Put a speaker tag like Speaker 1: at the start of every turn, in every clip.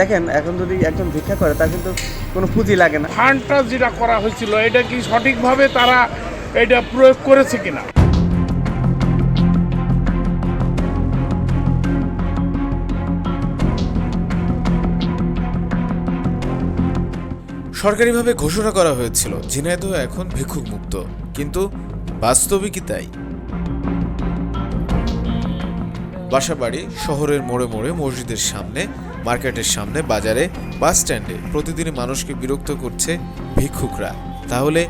Speaker 1: দেখেন এখন যদি একজন ভিক্ষা করে তার কিন্তু কোনো পুঁজি লাগে না।
Speaker 2: ফান্ডটা যেটা করা হয়েছিল। এটা কি সঠিকভাবে তারা এটা প্রয়োগ করেছে কিনা?
Speaker 3: সরকারিভাবে ঘোষণা করা হয়েছিল ঝিনাইদহ এখন ভিক্ষুক মুক্ত কিন্তু বাস্তবে কি তাই। বাসাবাড়ি, শহরের মোড়ে মোড়ে, মসজিদের সামনে, মার্কেটের সামনে, বাজারে, বাস স্ট্যান্ডে প্রতিদিনই মানুষকে বিরক্ত করছে ভিক্ষুকরা। তাহলে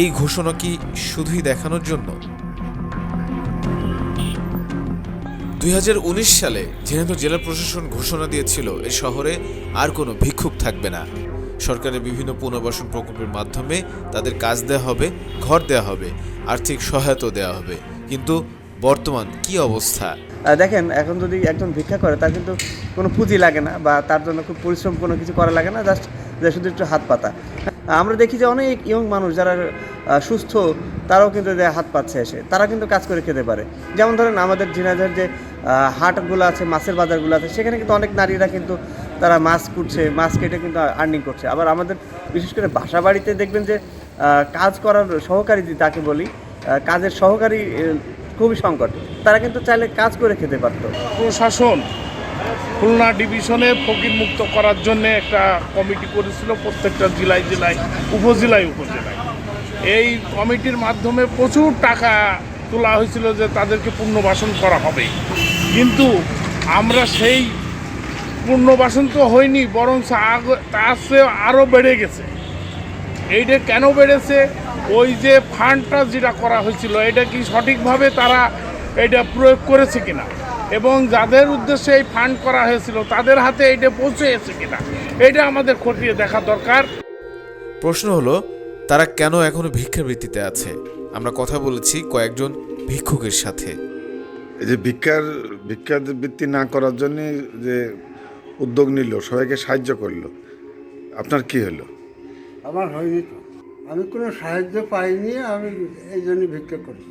Speaker 3: এই ঘোষণা কি শুধুই দেখানোর জন্য? দুই হাজার উনিশ সালে ঝিনাইদহ জেলা প্রশাসন ঘোষণা দিয়েছিল, এ শহরে আর কোনো ভিক্ষুক থাকবে না। সরকারের বিভিন্ন পুনর্বাসন প্রকল্পের মাধ্যমে তাদের কাজ দেওয়া হবে, ঘর দেওয়া হবে, আর্থিক সহায়তা দেওয়া হবে। কিন্তু বর্তমান কি অবস্থা?
Speaker 1: দেখেন, এখন যদি একজন ভিক্ষা করে, তার কিন্তু কোনো পুঁজি লাগে না বা তার জন্য খুব পরিশ্রম কোনো কিছু করা লাগে না, জাস্ট যে শুধু একটু হাত পাতা। আমরা দেখি যে অনেক ইয়ং মানুষ যারা সুস্থ, তারাও কিন্তু হাত পাচ্ছে এসে। তারা কিন্তু কাজ করে খেতে পারে। যেমন ধরেন আমাদের ঝিনাইদহের যে হাটগুলো আছে, মাছের বাজারগুলো আছে, সেখানে কিন্তু অনেক নারীরা কিন্তু তারা মাছ কুটছে, মাছ কেটে কিন্তু আর্নিং করছে। আবার আমাদের বিশেষ করে বাসা বাড়িতে দেখবেন যে কাজ করার সহকারী তাকে বলি কাজের সহকারী খুবই সংকট। তারা কিন্তু চাইলে কাজ করে খেতে পারতো।
Speaker 2: প্রশাসন খুলনা ডিভিশনে ফকির মুক্ত করার জন্য একটা কমিটি করেছিল প্রত্যেকটা জেলায় জেলায়, উপজেলায় উপজেলায়। এই কমিটির মাধ্যমে প্রচুর টাকা তোলা হয়েছিল যে তাদেরকে পুনর্বাসন করা হবে। কিন্তু আমরা সেই পুনর্বাসন তো হয়নি বরং তার চেয়ে আরও বেড়ে গেছে। এইটা কেন বেড়েছে? ওই যে ফান্ডটা যেটা করা হয়েছিল এটা কি সঠিকভাবে তারা এটা প্রয়োগ করেছে কিনা? এবং যাদের উদ্দেশ্যে এই ফান্ড করা হয়েছিল তাদের হাতে এটা পৌঁছেছে কিনা? এটা আমাদের খতিয়ে দেখা দরকার।
Speaker 3: প্রশ্ন হলো তারা কেন এখনও ভিক্ষাবৃত্তিতে আছে? আমরা কথা বলেছি কয়েকজন ভিক্ষুকের সাথে।
Speaker 4: এই যে ভিক্ষার ভিক্ষা বৃত্তি না করার জন্য যে উদ্যোগ নিল সবাইকে সাহায্য করল আপনার কি হলো?
Speaker 5: আমার হয়নি তো। আমি কোনো সাহায্য পাইনি আমি এই জন্য ভিক্ষা করেছি।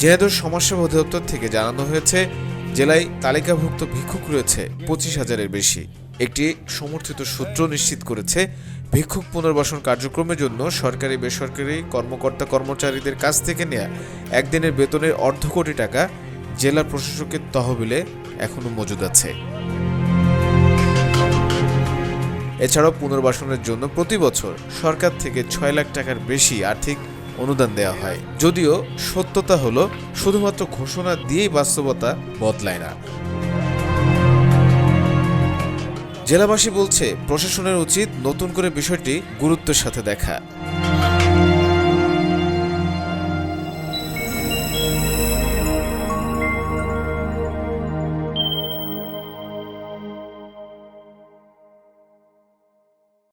Speaker 3: ঝিনাইদহ সমাজসেবা অধিদপ্তর থেকে জানানো হয়েছে জেলায় তালিকাভুক্ত ভিক্ষুক রয়েছে পঁচিশ হাজারের বেশি। একটি সমর্থিত সূত্র নিশ্চিত করেছে, ভিক্ষুক পুনর্বাসন কার্যক্রমের জন্য সরকারি বেসরকারি কর্মকর্তা কর্মচারীদের কাছ থেকে নেওয়া একদিনের বেতনের অর্ধ কোটি টাকা জেলা প্রশাসকের তহবিলে এখনও মজুদ আছে। এছাড়াও পুনর্বাসনের জন্য প্রতি বছর সরকার থেকে ছয় লাখ টাকার বেশি আর্থিক অনুদান দেওয়া হয়। যদিও সত্যতা হলো, শুধুমাত্র ঘোষণা দিয়েই বাস্তবতা বদলায় না। জেলাবাসী বলছে প্রশাসনের উচিত নতুন করে বিষয়টি গুরুত্বের সাথে দেখা।